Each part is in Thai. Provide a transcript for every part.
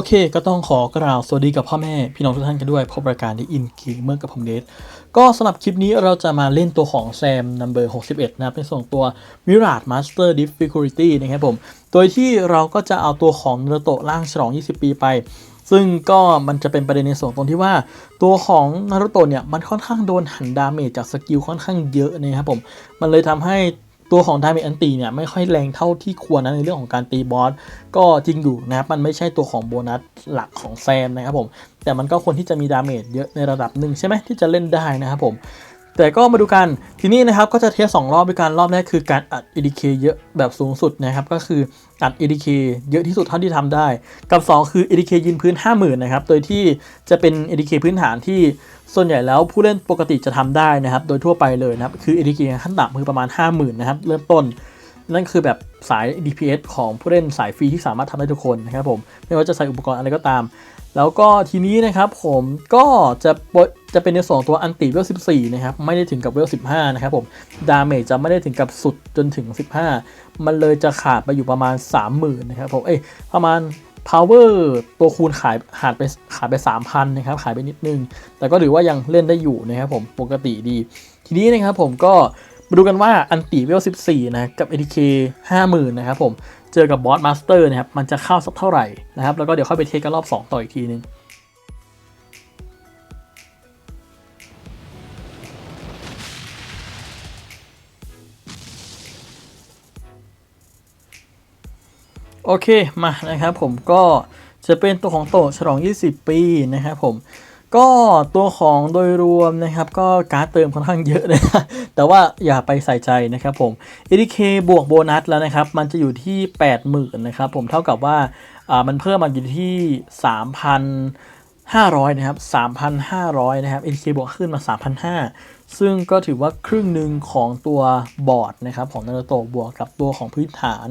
โอเค ก็ต้องขอกล่าวสวัสดีกับพ่อแม่พี่น้องทุกท่านกันด้วย พบรายการที่อินกีเมื่อกับผมเดชก็สำหรับคลิปนี้เราจะมาเล่นตัวของแซมนัมเบอร์61 นะครับเป็นส่วนตัว Mirage Master Difficulty นะครับผม โดยที่เราก็จะเอาตัวของนารูโตะร่างฉลอง 20 ปีไป ซึ่งก็มันจะเป็นประเด็นในส่วนตรงที่ว่า ตัวของนารูโตะเนี่ยมันค่อนข้างโดนหันดาเมจจากสกิลค่อนข้างเยอะนะครับผม มันเลยทำให้ ตัวของดาเมจอันตีเนี่ยไม่ค่อยแรงเท่าที่ควรนะในเรื่องของการตีบอสก็จริงอยู่นะครับมันไม่ใช่ตัวของโบนัสหลักของแซมนะครับผมแต่มันก็ควรที่จะมีดาเมจเยอะในระดับหนึ่งใช่ไหมที่จะเล่นได้นะครับผม แต่ก็มาดูกันทีนี้นะครับก็จะเทสสองรอบด้วยกันรอบแรกคือการอัด EDK เยอะแบบสูงสุดนะครับก็คืออัด EDK เยอะที่สุดเท่าที่ทำได้ กับ 2 คือ EDK ยืนพื้น 50,000นะครับโดยที่จะเป็น EDK พื้นฐานที่ส่วนใหญ่แล้วผู้เล่นปกติจะทำได้นะครับโดยทั่วไปเลยนะครับคือ EDK ขั้นต่ำคือประมาณ 50,000นะครับเริ่มต้นนั่นคือแบบสาย DPS ของผู้เล่นสายฟรีที่สามารถทำได้ทุกคนนะครับผมไม่ว่าจะใส่อุปกรณ์อะไรก็ตาม แล้วก็ทีนี้นะครับผมก็จะจะเป็นในส่วนของตัวอันติเวล 14 นะครับ ไม่ได้ถึงกับเวล 15 นะครับผมดาเมจจะไม่ได้ถึงกับสุดจนถึง 15 มันเลยจะขาดไปอยู่ประมาณ 30,000 นะครับผมเอ้ยประมาณ power ตัวคูณขายขาดไปขาดไป 3,000 นะครับ ขายไปนิดนึง แต่ก็ถือว่ายังเล่นได้อยู่นะครับผมปกติดี ทีนี้นะครับผมก็มาดูกันว่าอันติเวล 14 นะ กับ ATK 50,000 นะครับผม เจอกับบอสมาสเตอร์นะครับมันจะเข้าสักเท่าไหร่นะครับแล้วก็เดี๋ยวค่อยไปเทสกันรอบ 2 ต่ออีกทีนึงโอเคมานะครับผมก็จะเป็นตัวของโตฉลอง 20 ปีนะครับผม ก็ตัวของโดยรวมนะครับ ก็การ์ดเติมค่อนข้างเยอะนะแต่ว่าอย่าไปใส่ใจนะครับผม ADK บวกโบนัสแล้วนะครับ มันจะอยู่ที่ 80,000นะครับผมเท่ากับว่าอ่ามันเพิ่มมาอยู่ที่ 3,500นะครับ3,500นะครับ ADK บวกขึ้นมา 3,500 ซึ่งก็ถือว่าครึ่งหนึ่งของตัวบอร์ดนะครับของนารูโตบวกกับตัวของพื้นฐาน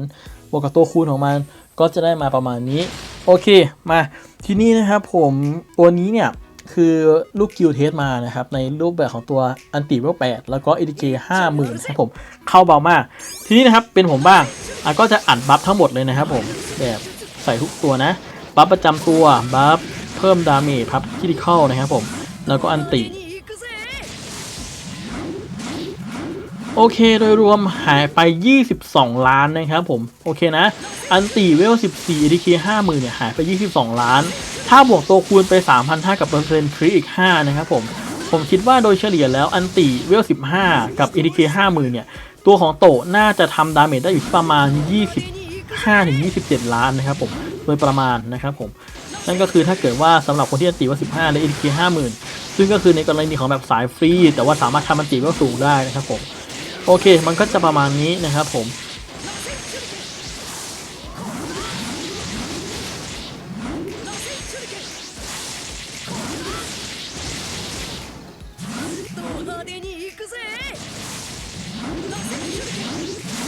บวกกับตัวคูณของมันก็จะได้มาประมาณนี้ โอเคมาที่นี้นะครับผมตัวนี้เนี่ย คือลูกกิลเทสมานะครับ ในรูปแบบของตัวอันติเวลแปดแล้วก็ ADK 50,000ครับผม เข้าเบามาก ทีนี้นะครับเป็นผมบ้างอะก็จะอัดบัฟทั้งหมดเลยนะครับผม แบบใส่ทุกตัวนะ บัฟประจำตัว บัฟเพิ่มดาเมจครับคิดิคอลนะครับผม แล้วก็อันติโอเคโดยรวมหายไป 22 ล้านนะครับผม โอเคนะ อันตีเวล 14 ADK 50,000เนี่ยหายไป 22 ล้าน ถ้าบวกตัวคูณไป 3,500 กับเปอร์เซ็นต์คริอีก 5 นะครับผม ผมคิดว่าโดยเฉลี่ยแล้วอันตีเวล 15 กับ ADK 50,000 เนี่ย ตัวของโตน่าจะทำดาเมจได้อยู่ที่ประมาณ 25-27 ล้านนะครับผม โดยประมาณนะครับผม นั่นก็คือถ้าเกิดว่าสำหรับคนที่อันติว่า 15 และ ADK 50,000 ซึ่งก็คือในกรณีของแบบสายฟรี แต่ว่าสามารถทำอันติว่าสูงได้นะครับผม โอเค มันก็จะประมาณนี้นะครับผม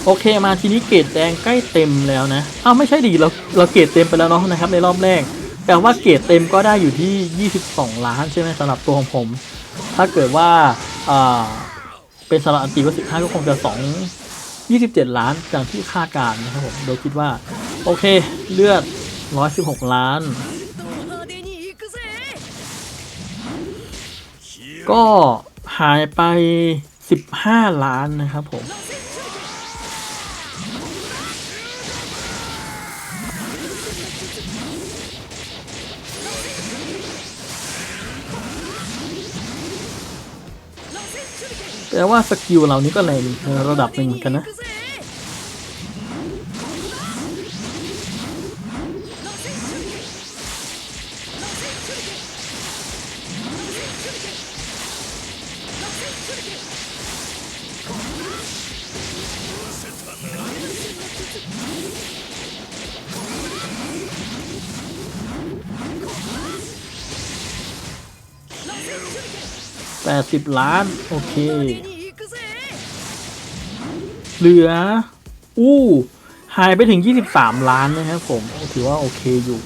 โอเคมาทีนี้เกตแดงใกล้เต็มแล้วนะอ้าวไม่ใช่ดีเราเราเกตเต็มไปแล้วเนาะนะครับในรอบแรก แต่ว่าเกตเต็มก็ได้อยู่ที่ 22 ล้านใช่ไหมสำหรับตัวของผม ถ้าเกิดว่าอ่าเป็นสำหรับอันตีว่า15 ก็คงจะ2 27 ล้านจากที่คาดการนะครับผมโดยคิดว่า โอเคเลือด 116 ล้าน ก็หายไป 15 ล้านนะครับผม แต่ว่าสกิลเรานี้ก็แรงในระดับหนึ่งเหมือนกันนะ 80 ล้าน โอเค เหลือ อู้หายไปถึง 23 ล้านนะครับผมถือว่าโอเคอยู่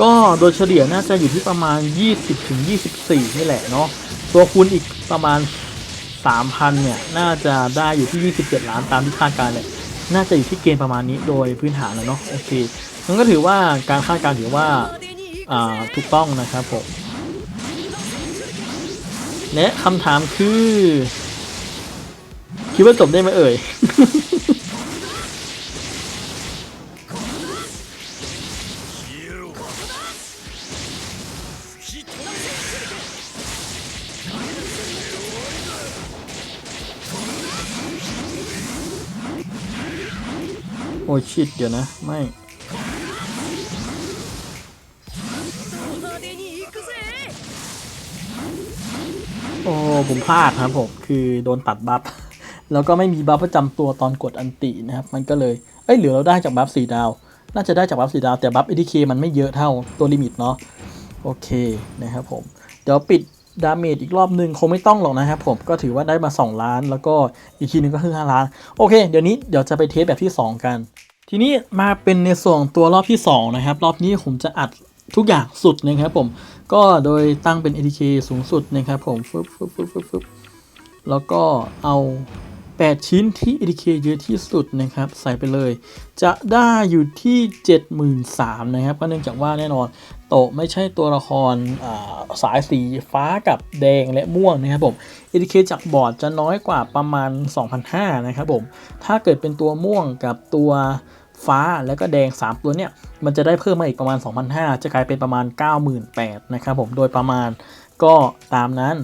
ก็โดยเฉลี่ยน่าจะอยู่ที่ประมาณ 20ถึง24 นี่แหละเนาะตัวคุณอีกประมาณ 3,000 เนี่ย น่าจะได้อยู่ที่ 27 ล้านตามที่คาดการเลยน่าจะอยู่ที่เกณฑ์ประมาณนี้โดยพื้นฐานแล้วเนาะโอเคงั้นก็ถือว่าการคาดการถือว่าถูกต้องนะครับผม และคำถามคือ คิดว่าจบได้ไหมเอ่ย โอ้ชิดเดี๋ยวนะ ไม่ โอ้ผมพลาดครับผมคือโดนตัดบัฟแล้วก็ไม่มีบัฟประจำตัวตอนกดอันตินะครับ มันก็เลยเอ้ยหรือเราได้จากบัฟสีดาว น่าจะได้จากบัฟสีดาวแต่บัฟ ATK มันไม่เยอะเท่าตัวลิมิตเนาะโอเคนะครับผมเดี๋ยวปิดดาเมจอีกรอบหนึ่งคงไม่ต้องหรอกนะครับผมก็ถือว่าได้มา 2 ล้าน แล้วก็อีกทีนึงก็คือ 5 ล้าน โอเค เดี๋ยวนี้เดี๋ยวจะไปเทสแบบที่ 2 กัน ทีนี้มาเป็นในส่วนตัวรอบที่ 2 นะครับ รอบนี้ผมจะอัดทุกอย่างสุดนะครับผม ก็โดยตั้งเป็น ATK สูงสุดนะครับผมฟึบฟึบฟึบฟึบฟึบแล้วก็เอา 8 ชิ้นที่ ATK เยอะที่สุดนะครับ ใส่ไปเลย จะได้อยู่ที่ 73,000นะครับ ก็เนื่องจากว่าแน่นอนโตไม่ใช่ตัวละครสายสีฟ้ากับแดงและม่วงนะครับผม ATK จากบอร์ดจะน้อยกว่าประมาณ 2,500นะครับผม ถ้าเกิดเป็นตัวม่วงกับตัว ฟ้าแล้วก็แดง 3 ตัวเนี่ยมันจะได้เพิ่มมาอีกประมาณ 2,500 จะกลายเป็นประมาณ 98,000นะครับผมโดยประมาณก็ตามนั้น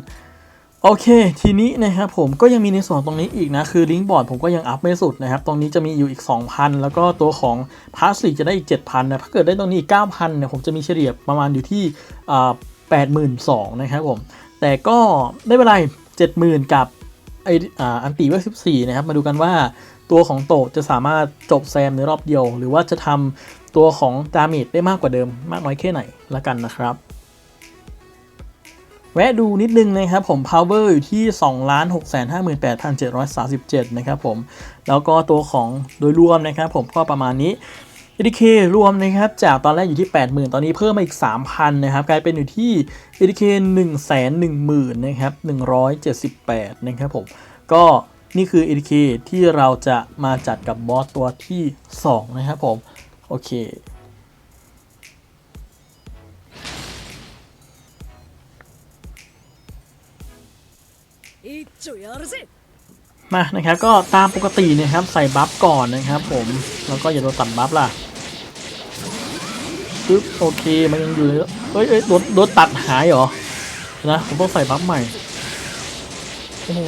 โอเค ทีนี้นะครับผมก็ยังมีในส่วนตรงนี้อีกนะ คือลิงก์บอร์ดผมก็ยังอัพไม่สุดนะครับ ตรงนี้จะมีอยู่อีก 2,000 แล้วก็ตัวของพาสซีจะได้อีก 7,000นะถ้าเกิดได้ตรงนี้อีก9,000เนี่ยผมจะมีเฉลี่ยประมาณอยู่ที่82,000นะครับผมแต่ก็ไม่เป็นไร70,000 กับไออันตีเวล14นะครับ มาดูกันว่าตัวของโตจะสามารถจบแซมในรอบเดียว หรือว่าจะทำตัวของดาเมจได้มากกว่าเดิม มากน้อยแค่ไหนละกันนะครับแวะดูนิดนึงนะครับผม power อยู่ที่ 2 6 5 8 7 3 7 นะครับผม แล้วก็ตัวของโดยรวมนะครับผมก็ประมาณนี้ ADK รวมนะครับจากตอนแรกอยู่ที่ 80,000 ตอนนี้เพิ่มมาอีก 3,000 นะครับกลายเป็นอยู่ที่ ADK 110,000นะครับ178 นะครับผม ก็ นี่คือ ATK ที่เราจะมาจัดกับบอสตัวที่ 2 นะครับผม โอเค มานะครับก็ตามปกตินะครับใส่บัฟก่อนนะครับผมแล้วก็อย่าโดนตัดบัฟล่ะปึ๊บโอเคมันยังอยู่เลยเอ้ยเอ้ยโดนโดนตัดหายเหรอนะผมต้องใส่บัฟใหม่โอ้โห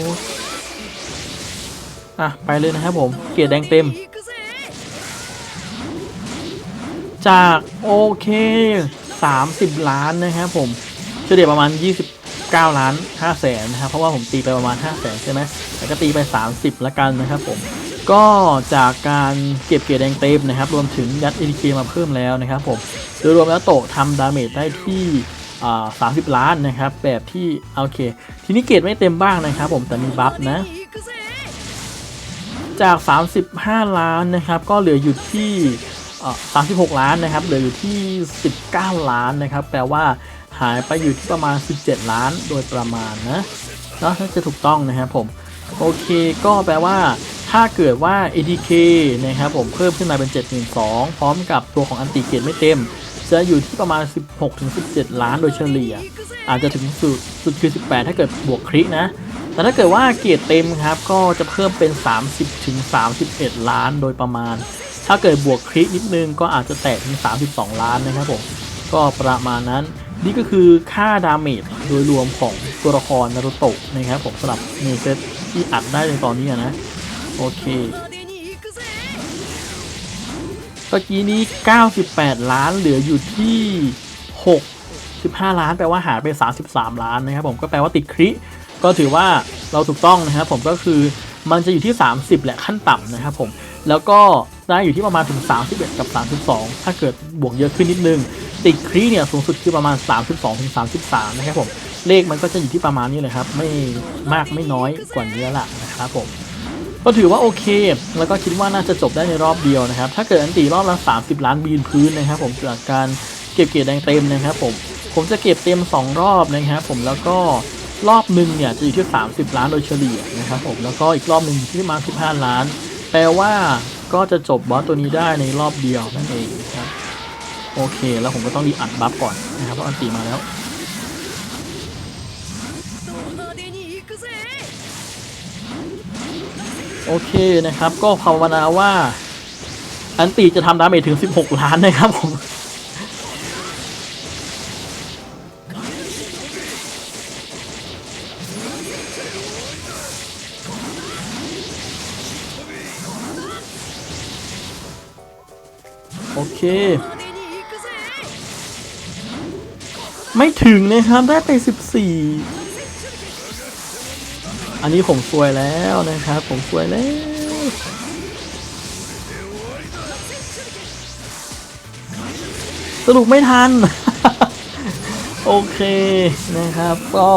อะ ไปเลยนะครับผม เกียร์แดงเต็ม จากโอเค 30 ล้านนะครับผมเฉลี่ยประมาณ 29 ล้าน5แสนนะครับ เพราะว่าผมตีไปประมาณ 5 แสนใช่ไหมแต่ก็ตีไป 30ละกันนะครับผมก็จากการเก็บเกียร์แดงเต็มนะครับ รวมถึงยัดอินเกมาเพิ่มแล้วนะครับผมโดยรวมแล้วโตทำดาเมจได้ที่สามสิบล้านนะครับ แบบที่ โอเค ทีนี้เกรดไม่เต็มบ้างนะครับผมแต่มีบัฟนะ จาก 35 ล้านนะครับ ก็เหลืออยู่ที่36 ล้านนะครับ เหลืออยู่ที่ 19 ล้านนะครับ แปลว่าหายไปอยู่ที่ประมาณ 17 ล้านโดยประมาณนะนะน่าจะถูกต้องนะครับผม โอเค ก็แปลว่าถ้าเกิดว่า ADK นะครับผมเพิ่มขึ้นมาเป็น 712 พร้อมกับตัวของอันติเกตไม่เต็ม จะอยู่ที่ประมาณ 16-17 ล้านโดยเฉลี่ย อาจจะถึงสุดสุดคือ 18 ถ้าเกิดบวกคลิกนะ แต่ถ้าเกิดว่าเกียรดเต็มครับก็จะเพิ่มเป็น 30ถึง31 ล้านโดยประมาณ ถ้าเกิดบวกคลิกนิดนึงก็อาจจะแตะถึง 32 ล้านนะครับผมก็ประมาณนั้นนี่ก็คือค่าดาเมจโดยรวมของตัวละครนารุโตะนะครับผมสำหรับเนเซตที่อัดได้ในตอนนี้นะ โอเคตะกี้นี้ 98 ล้านเหลืออยู่ที่ 6 15 ล้านแปลว่าหายไป 33 ล้านนะครับผมก็แปลว่าติดคริ ก็ถือว่าเราถูกต้องนะครับผมก็คือมันจะอยู่ที่ 30 แหละขั้นต่ำนะครับผมแล้วก็ได้อยู่ที่ประมาณถึง 31 กับ 32 ถ้าเกิดบวกเยอะขึ้นนิดนึง ติดครีเนี่ยสูงสุดคือประมาณ 32ถึง33 นะครับผม เลขมันก็จะอยู่ที่ประมาณนี้เลยครับ ไม่มากไม่น้อยกว่านี้ละนะครับผม ก็ถือว่าโอเค แล้วก็คิดว่าน่าจะจบได้ในรอบเดียวนะครับ ถ้าเกิดอันตีรอบละ 30 ล้านบีนพื้นนะครับผมจากการเก็บเกียรดแดงเต็มนะครับผม ผมจะเก็บเต็ม 2 รอบนะครับผมแล้วก็ รอบหนึ่งเนี่ยจะอยู่ที่ 30 ล้านโดยเฉลี่ยนะครับผมแล้วก็อีกรอบหนึ่งที่ประมาณ15 ล้าน แปลว่าก็จะจบบอสตัวนี้ได้ในรอบเดียวนั่นเองนะครับโอเค แล้วผมก็ต้องรีอัดบัฟก่อนนะครับเพราะอันตีมาแล้วโอเคนะครับ ก็ภาวนาว่า อันตีจะทำดาเมจถึง 16 ล้านนะครับผม โอเค ไม่ถึงนะครับ ได้ไปสิบสี่อันนี้ผมซวยแล้วนะครับ ผมซวยแล้วสรุปไม่ทัน โอเคนะครับ ก็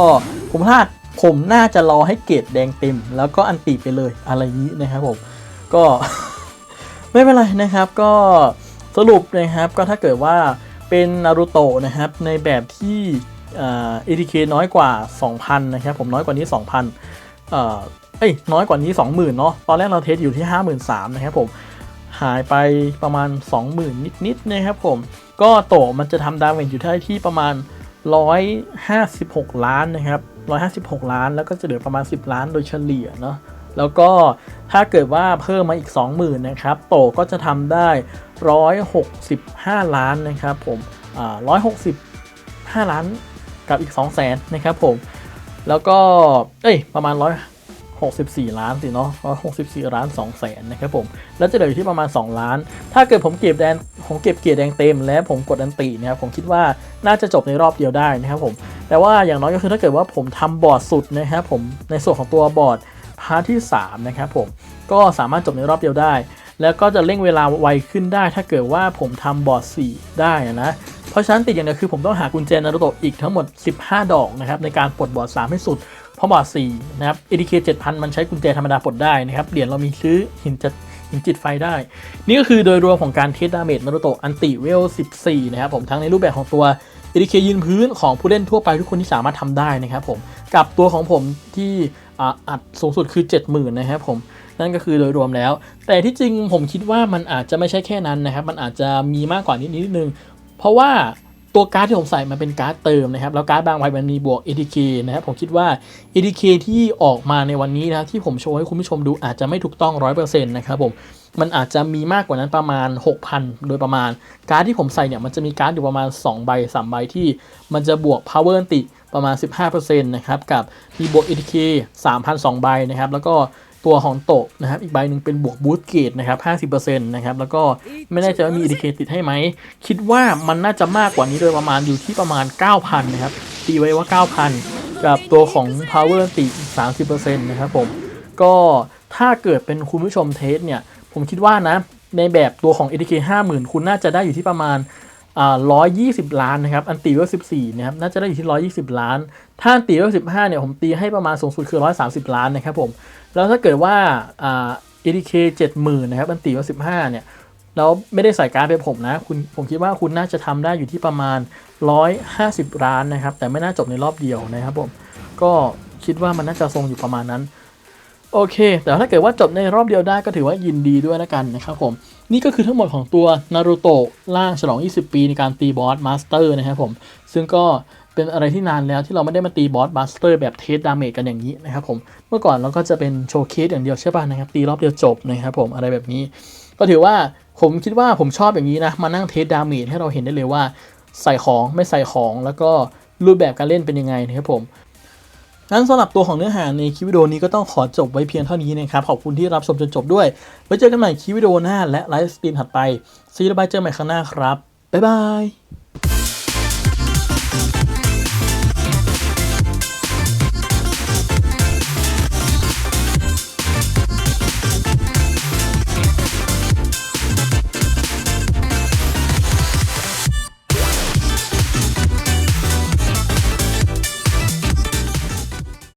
ผมพลาดผมน่าจะรอให้เกตแดงเต็ม แล้วก็อันตีไปเลยอะไรนี้นะครับผม ก็ ไม่เป็นไรนะครับก็ สรุปนะครับก็ถ้าเกิดว่าเป็นนารูโตะนะครับในแบบที่เอทีเคน้อยกว่า 2,000 นะครับ ผมน้อยกว่านี้ 2,000 เอ่อเอ้ยน้อยกว่านี้ 20,000 เนาะตอนแรกเราเทสอยู่ที่ 53,000นะครับผมหายไปประมาณ 20,000 นิดๆนะครับผม ก็โตะมันจะทำดาเมจอยู่ที่ที่ประมาณ 156 ล้านนะครับ 156 ล้านแล้วก็จะเหลือประมาณ 10 ล้านโดยเฉลี่ยเนาะแล้วก็ถ้าเกิดว่าเพิ่มมาอีก 20,000 นะครับ โตก็จะทำได้ 165 ล้านนะครับผมอ่า165 ล้านกับอีก 200,000นะครับผม แล้วก็ เอ้ย ประมาณ 164 ล้านสิเนาะ164 ล้าน2แสนนะครับผม แล้วจะเหลืออยู่ที่ประมาณ 2 ล้าน ถ้าเกิดผมเก็บแดงผมเก็บเกียร์แดงเต็ม และผมกดอันตีนะครับ ผมคิดว่าน่าจะจบในรอบเดียวได้นะครับผม แต่ว่าอย่างน้อยก็คือถ้าเกิดว่าผมทำบอร์ดสุดนะครับผม ในส่วนของตัวบอร์ดพาร์ทที่ 3 นะครับผม ก็สามารถจบในรอบเดียวได้ แล้วก็จะเร่งเวลาไวขึ้นได้ ถ้าเกิดว่าผมทำบอร์ด4ได้นะ เพราะฉะนั้นติดอย่างเดียวคือผมต้องหากุญแจนารุโตะอีกทั้งหมด 15 ดอกนะครับในการปลดบอร์ด3ให้สุดเพราะบอร์ด4นะครับ ADK 7000มันใช้กุญแจธรรมดาปลดได้นะครับเหรียญเรามีซื้อหินจัดหินจิตไฟได้ นี่ก็คือโดยรวมของการเทสดาเมจนารุโตะอันติเวล 14 นะครับผมทั้งในรูปแบบของตัว ADK ยืนพื้นของผู้เล่นทั่วไปทุกคนที่สามารถทำได้นะครับผมกับตัวของผมที่อัดสูงสุดคือ 70,000 นะครับผม นั่นก็คือโดยรวมแล้ว แต่ที่จริงผมคิดว่ามันอาจจะไม่ใช่แค่นั้นนะครับ มันอาจจะมีมากกว่านี้นิดนึง เพราะว่าตัวการ์ดที่ผมใส่มันเป็นการ์ดเติมนะครับ แล้วการ์ดบางใบมันมีบวก ATK นะครับ ผมคิดว่า ATK ที่ออกมาในวันนี้นะที่ผมโชว์ให้คุณผู้ชมดูอาจจะไม่ถูกต้อง 100%นะครับผมมันอาจจะมีมากกว่านั้นประมาณ 6,000 โดยประมาณ การ์ดที่ผมใส่เนี่ยมันจะมีการ์ดอยู่ประมาณ 2 ใบ 3 ใบที่ มันจะบวก power อันติประมาณ 15%นะครับ กับมีบวก ATK 3,002 ใบนะครับ แล้วก็ ตัวของโตะนะครับ อีกใบหนึ่งเป็นบวกบูสเกตนะครับ 50%นะครับ แล้วก็ไม่แน่ใจว่ามี ATK ติดให้ไหม คิดว่ามันน่าจะมากกว่านี้โดยประมาณอยู่ที่ประมาณ 9,000 นะครับ ตีไว้ว่า 9,000 กับตัวของ power อันติอี30%นะครับผม ก็ถ้าเกิดเป็นคุณผู้ชมเทสเนี่ย ผมคิดว่านะ ในแบบตัวของ ATK 50,000 คุณน่าจะได้อยู่ที่ประมาณ อ่า120ล้านนะครับ อันตีว่า14นะครับ น่าจะได้อยู่ที่120ล้าน ถ้าอันตีว่า15เนี่ย ผมตีให้ประมาณสูงสุดคือ130ล้านนะครับผม แล้วถ้าเกิดว่าอ่า ATK 70,000นนะครับ อันตีว่า15เนี่ย แล้วไม่ได้ใส่การ์ดไปผมนะ คุณ ผมคิดว่าคุณน่าจะทำได้อยู่ที่ประมาณ150ล้านนะครับ แต่ไม่น่าจบในรอบเดียวนะครับผม ก็คิดว่ามันน่าจะทรงอยู่ประมาณนั้น โอเค แต่ถ้าเกิดว่าจบในรอบเดียวได้ก็ถือว่ายินดีด้วยนะกันนะครับผม นี่ก็คือทั้งหมดของตัวนารูโตะล่างฉลอง 20 ปีในการตีบอสมาสเตอร์นะครับผม ซึ่งก็เป็นอะไรที่นานแล้วที่เราไม่ได้มาตีบอสมาสเตอร์แบบเทสดาเมจกันอย่างนี้นะครับผม เมื่อก่อนเราก็จะเป็นโชว์เคสอย่างเดียวใช่ป่ะนะครับ ตีรอบเดียวจบนะครับผมอะไรแบบนี้ ก็ถือว่าผมคิดว่าผมชอบอย่างนี้นะ มานั่งเทสดาเมจให้เราเห็นได้เลยว่า ใส่ของไม่ใส่ของแล้วก็รูปแบบการเล่นเป็นยังไงนะครับผม งั้นสำหรับตัวของเนื้อหาในคลิปวิดีโอนี้ก็ต้องขอจบไว้เพียงเท่านี้นะครับ ขอบคุณที่รับชมจนจบด้วย ไว้เจอกันใหม่คลิปวิดีโอหน้าและไลฟ์สตรีมถัดไปซีรีส์บายเจอกันใหม่ครั้งหน้าครับ บ๊ายบาย